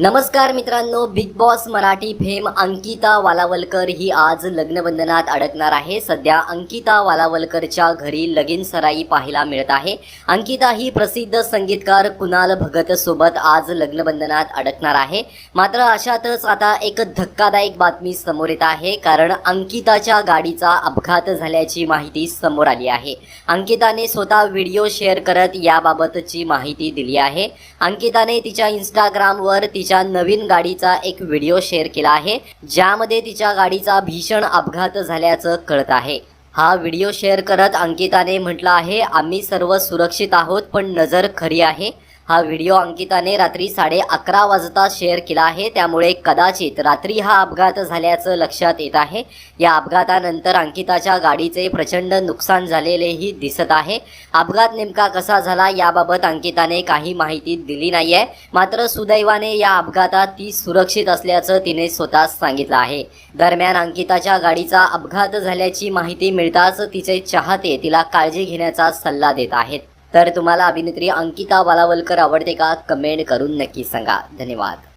नमस्कार मित्रांनो big boss Marathi fame Ankita Walawalkar ही आज लग्नबंधनात अडकणार आहे. सध्या अंकिता वालावलकरच्या घरी लगीन सराई पाहायला मिळत आहे. अंकिता ही प्रसिद्ध संगीतकार कुणाल भगत सोबत आज लग्नबंधनात अडकणार आहे. मात्र अशातच आता एक धक्कादायक बातमी समोर येत आहे कारण अंकिताच्या गाडीचा अपघात झाल्याची माहिती समोर आली आहे. अंकिताने स्वतः व्हिडिओ शेअर करत याबाबतची माहिती दिली आहे. अंकिताने तिच्या इंस्टाग्रामवर तिच्या नवीन गाडीचा एक व्हिडिओ शेअर केला आहे ज्यामध्ये तिच्या गाडीचा भीषण अपघात झाल्याचं कळत आहे. हा व्हिडिओ शेअर करत अंकिताने म्हटलं आहे आम्ही सर्व सुरक्षित आहोत पण नजर खरी आहे. हा व्हिडिओ अंकिताने रात्री साडे अकरा वाजता शेअर केला आहे. त्यामुळे कदाचित रात्री हा अपघात झाल्याचं लक्षात येत आहे. या अपघातानंतर अंकिताच्या गाडीचे प्रचंड नुकसान झालेलेही दिसत आहे. अपघात नेमका कसा झाला याबाबत अंकिताने काही माहिती दिली नाही आहे मात्र सुदैवाने या अपघातात ती सुरक्षित असल्याचं तिने स्वतःच सांगितलं आहे. दरम्यान अंकिताच्या गाडीचा अपघात झाल्याची माहिती मिळताच तिचे चाहते तिला काळजी घेण्याचा सल्ला देत आहेत. तर तुम्हाला अभिनेत्री अंकिता वालावलकर आवडते का? कमेंट करून नक्की सांगा. धन्यवाद.